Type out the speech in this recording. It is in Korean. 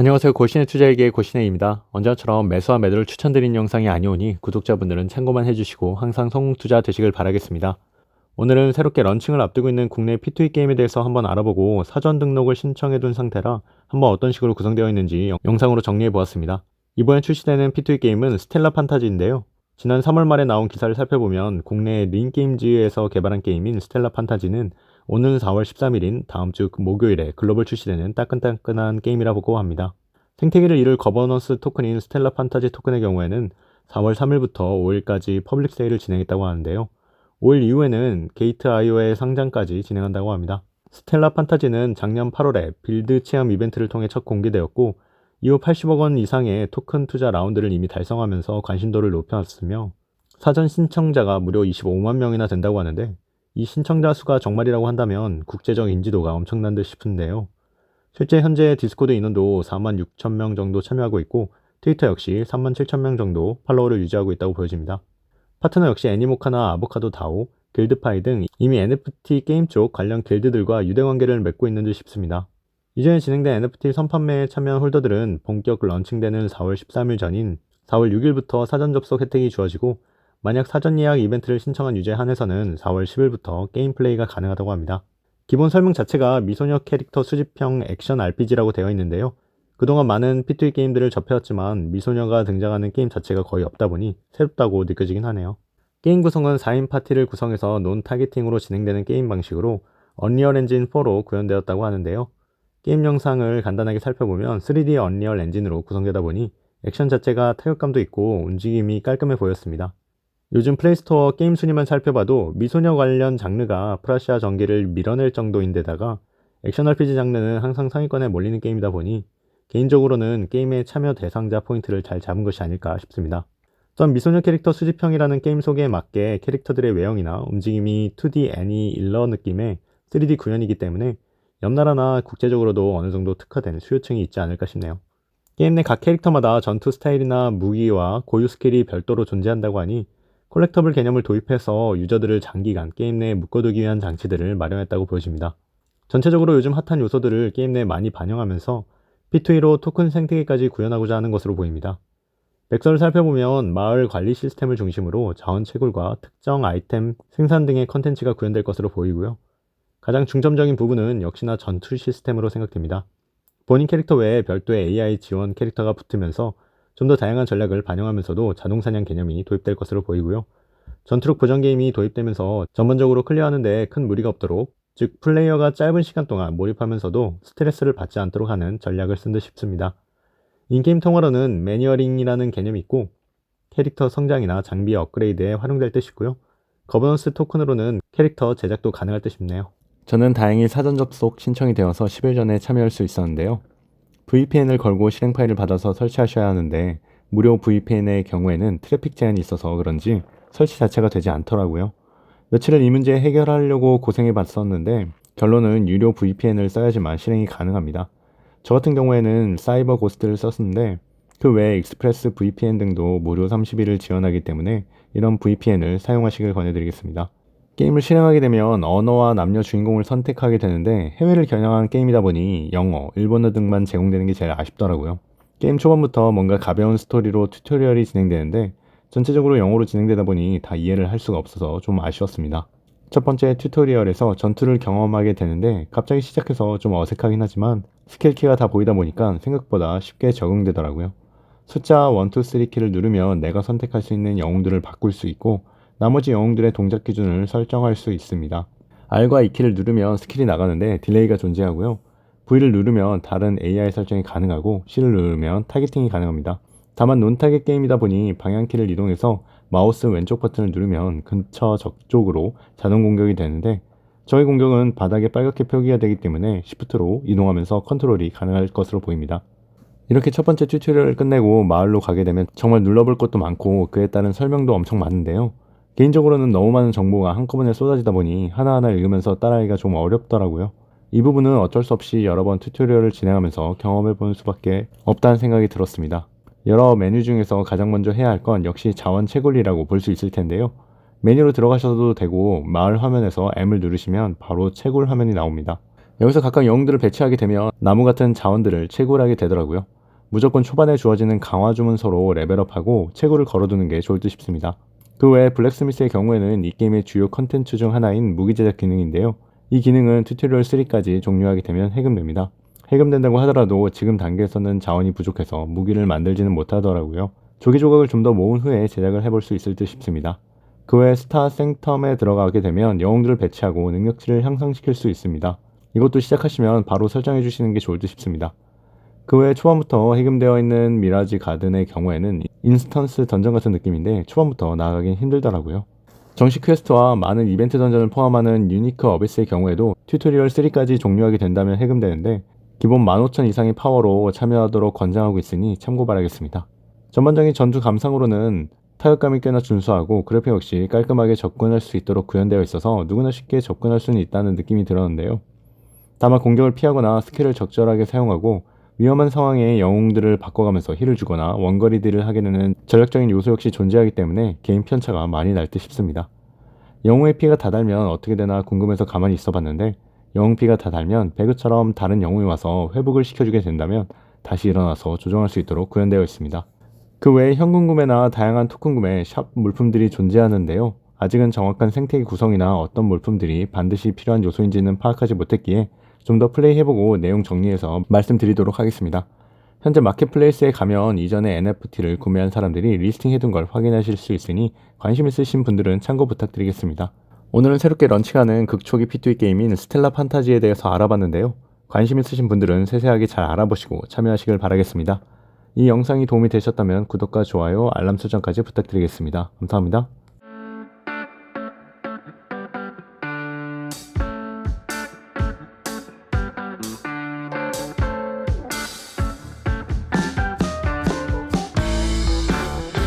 안녕하세요. 고신의 투자일기의 고신혜입니다. 언제처럼 매수와 매도를 추천드린 영상이 아니오니 구독자분들은 참고만 해주시고 항상 성공 투자 되시길 바라겠습니다. 오늘은 새롭게 런칭을 앞두고 있는 국내 P2E 게임에 대해서 한번 알아보고 사전 등록을 신청해둔 상태라 한번 어떤 식으로 구성되어 있는지 영상으로 정리해 보았습니다. 이번에 출시되는 P2E 게임은 스텔라 판타지인데요. 지난 3월 말에 나온 기사를 살펴보면 국내 린게임즈에서 개발한 게임인 스텔라 판타지는 오는 4월 13일인 다음 주 목요일에 글로벌 출시되는 따끈따끈한 게임이라고 합니다. 생태계를 이룰 거버넌스 토큰인 스텔라 판타지 토큰의 경우에는 4월 3일부터 5일까지 퍼블릭 세일을 진행했다고 하는데요. 5일 이후에는 게이트 아이오의 상장까지 진행한다고 합니다. 스텔라 판타지는 작년 8월에 빌드 체험 이벤트를 통해 첫 공개되었고 이후 80억 원 이상의 토큰 투자 라운드를 이미 달성하면서 관심도를 높여놨으며 사전 신청자가 무려 25만 명이나 된다고 하는데 이 신청자 수가 정말이라고 한다면 국제적 인지도가 엄청난 듯 싶은데요. 실제 현재 디스코드 인원도 4만 6천 명 정도 참여하고 있고 트위터 역시 3만 7천 명 정도 팔로워를 유지하고 있다고 보여집니다. 파트너 역시 애니모카나 아보카도 다오, 길드파이 등 이미 NFT 게임 쪽 관련 길드들과 유대관계를 맺고 있는 듯 싶습니다. 이전에 진행된 NFT 선판매에 참여한 홀더들은 본격 런칭되는 4월 13일 전인 4월 6일부터 사전 접속 혜택이 주어지고 만약 사전 예약 이벤트를 신청한 유저에 한해서는 4월 10일부터 게임 플레이가 가능하다고 합니다. 기본 설명 자체가 미소녀 캐릭터 수집형 액션 RPG라고 되어 있는데요. 그동안 많은 P2E 게임들을 접해왔지만 미소녀가 등장하는 게임 자체가 거의 없다 보니 새롭다고 느껴지긴 하네요. 게임 구성은 4인 파티를 구성해서 논 타겟팅으로 진행되는 게임 방식으로 언리얼 엔진 4로 구현되었다고 하는데요. 게임 영상을 간단하게 살펴보면 3D 언리얼 엔진으로 구성되다 보니 액션 자체가 타격감도 있고 움직임이 깔끔해 보였습니다. 요즘 플레이스토어 게임 순위만 살펴봐도 미소녀 관련 장르가 프라시아 전기를 밀어낼 정도인데다가 액션 RPG 장르는 항상 상위권에 몰리는 게임이다 보니 개인적으로는 게임의 참여 대상자 포인트를 잘 잡은 것이 아닐까 싶습니다. 또한 미소녀 캐릭터 수집형이라는 게임 소개에 맞게 캐릭터들의 외형이나 움직임이 2D 애니 일러 느낌의 3D 구현이기 때문에 옆나라나 국제적으로도 어느 정도 특화된 수요층이 있지 않을까 싶네요. 게임 내 각 캐릭터마다 전투 스타일이나 무기와 고유 스킬이 별도로 존재한다고 하니 콜렉터블 개념을 도입해서 유저들을 장기간 게임 내에 묶어두기 위한 장치들을 마련했다고 보여집니다. 전체적으로 요즘 핫한 요소들을 게임 내에 많이 반영하면서 P2E로 토큰 생태계까지 구현하고자 하는 것으로 보입니다. 백서를 살펴보면 마을 관리 시스템을 중심으로 자원 채굴과 특정 아이템 생산 등의 컨텐츠가 구현될 것으로 보이고요. 가장 중점적인 부분은 역시나 전투 시스템으로 생각됩니다. 본인 캐릭터 외에 별도의 AI 지원 캐릭터가 붙으면서 좀 더 다양한 전략을 반영하면서도 자동 사냥 개념이 도입될 것으로 보이고요. 전투력 보정 게임이 도입되면서 전반적으로 클리어하는데 큰 무리가 없도록 즉 플레이어가 짧은 시간 동안 몰입하면서도 스트레스를 받지 않도록 하는 전략을 쓴 듯 싶습니다. 인게임 통화로는 매니어링이라는 개념이 있고 캐릭터 성장이나 장비 업그레이드에 활용될 듯 싶고요. 거버넌스 토큰으로는 캐릭터 제작도 가능할 듯 싶네요. 저는 다행히 사전 접속 신청이 되어서 10일 전에 참여할 수 있었는데요. VPN을 걸고 실행 파일을 받아서 설치하셔야 하는데 무료 VPN의 경우에는 트래픽 제한이 있어서 그런지 설치 자체가 되지 않더라고요. 며칠을 이 문제 해결하려고 고생해 봤었는데 결론은 유료 VPN을 써야지만 실행이 가능합니다. 저 같은 경우에는 사이버 고스트를 썼는데 그 외에 익스프레스 VPN 등도 무료 30일을 지원하기 때문에 이런 VPN을 사용하시길 권해드리겠습니다. 게임을 실행하게 되면 언어와 남녀 주인공을 선택하게 되는데 해외를 겨냥한 게임이다 보니 영어, 일본어 등만 제공되는 게 제일 아쉽더라고요. 게임 초반부터 뭔가 가벼운 스토리로 튜토리얼이 진행되는데 전체적으로 영어로 진행되다 보니 다 이해를 할 수가 없어서 좀 아쉬웠습니다. 첫 번째 튜토리얼에서 전투를 경험하게 되는데 갑자기 시작해서 좀 어색하긴 하지만 스킬키가 다 보이다 보니까 생각보다 쉽게 적응되더라고요. 숫자 1, 2, 3 키를 누르면 내가 선택할 수 있는 영웅들을 바꿀 수 있고 나머지 영웅들의 동작 기준을 설정할 수 있습니다. R과 2키를 누르면 스킬이 나가는데 딜레이가 존재하고요. V를 누르면 다른 AI 설정이 가능하고 C를 누르면 타겟팅이 가능합니다. 다만 논타겟 게임이다 보니 방향키를 이동해서 마우스 왼쪽 버튼을 누르면 근처 적쪽으로 자동 공격이 되는데 저의 공격은 바닥에 빨갛게 표기가 되기 때문에 시프트로 이동하면서 컨트롤이 가능할 것으로 보입니다. 이렇게 첫 번째 튜토리얼을 끝내고 마을로 가게 되면 정말 눌러볼 것도 많고 그에 따른 설명도 엄청 많은데요. 개인적으로는 너무 많은 정보가 한꺼번에 쏟아지다 보니 하나하나 읽으면서 따라하기가 좀 어렵더라고요. 이 부분은 어쩔 수 없이 여러 번 튜토리얼을 진행하면서 경험해 보는 수밖에 없다는 생각이 들었습니다. 여러 메뉴 중에서 가장 먼저 해야 할 건 역시 자원 채굴이라고 볼 수 있을 텐데요. 메뉴로 들어가셔도 되고 마을 화면에서 M을 누르시면 바로 채굴 화면이 나옵니다. 여기서 각각 영웅들을 배치하게 되면 나무 같은 자원들을 채굴하게 되더라고요. 무조건 초반에 주어지는 강화 주문서로 레벨업하고 채굴을 걸어두는 게 좋을 듯 싶습니다. 그 외에 블랙스미스의 경우에는 이 게임의 주요 컨텐츠 중 하나인 무기 제작 기능인데요. 이 기능은 튜토리얼 3까지 종료하게 되면 해금됩니다. 해금된다고 하더라도 지금 단계에서는 자원이 부족해서 무기를 만들지는 못하더라고요. 조기 조각을 좀 더 모은 후에 제작을 해볼 수 있을 듯 싶습니다. 그 외에 스타 생텀에 들어가게 되면 영웅들을 배치하고 능력치를 향상시킬 수 있습니다. 이것도 시작하시면 바로 설정해 주시는 게 좋을 듯 싶습니다. 그 외에 초반부터 해금되어 있는 미라지 가든의 경우에는 인스턴스 던전 같은 느낌인데 초반부터 나아가긴 힘들더라고요. 정식 퀘스트와 많은 이벤트 던전을 포함하는 유니크 어비스의 경우에도 튜토리얼 3까지 종료하게 된다면 해금되는데 기본 15,000 이상의 파워로 참여하도록 권장하고 있으니 참고 바라겠습니다. 전반적인 전투 감상으로는 타격감이 꽤나 준수하고 그래픽 역시 깔끔하게 접근할 수 있도록 구현되어 있어서 누구나 쉽게 접근할 수는 있다는 느낌이 들었는데요. 다만 공격을 피하거나 스킬을 적절하게 사용하고 위험한 상황에 영웅들을 바꿔가면서 힐을 주거나 원거리 딜을 하게 되는 전략적인 요소 역시 존재하기 때문에 게임 편차가 많이 날 듯 싶습니다. 영웅의 피가 다 달면 어떻게 되나 궁금해서 가만히 있어 봤는데 영웅 피가 다 달면 배그처럼 다른 영웅이 와서 회복을 시켜주게 된다면 다시 일어나서 조정할 수 있도록 구현되어 있습니다. 그 외에 현금 구매나 다양한 토큰 구매, 샵 물품들이 존재하는데요. 아직은 정확한 생태계 구성이나 어떤 물품들이 반드시 필요한 요소인지는 파악하지 못했기에 좀 더 플레이해보고 내용 정리해서 말씀드리도록 하겠습니다. 현재 마켓플레이스에 가면 이전에 NFT를 구매한 사람들이 리스팅해둔 걸 확인하실 수 있으니 관심 있으신 분들은 참고 부탁드리겠습니다. 오늘은 새롭게 런칭하는 극초기 P2E 게임인 스텔라 판타지에 대해서 알아봤는데요. 관심 있으신 분들은 세세하게 잘 알아보시고 참여하시길 바라겠습니다. 이 영상이 도움이 되셨다면 구독과 좋아요, 알람 설정까지 부탁드리겠습니다. 감사합니다.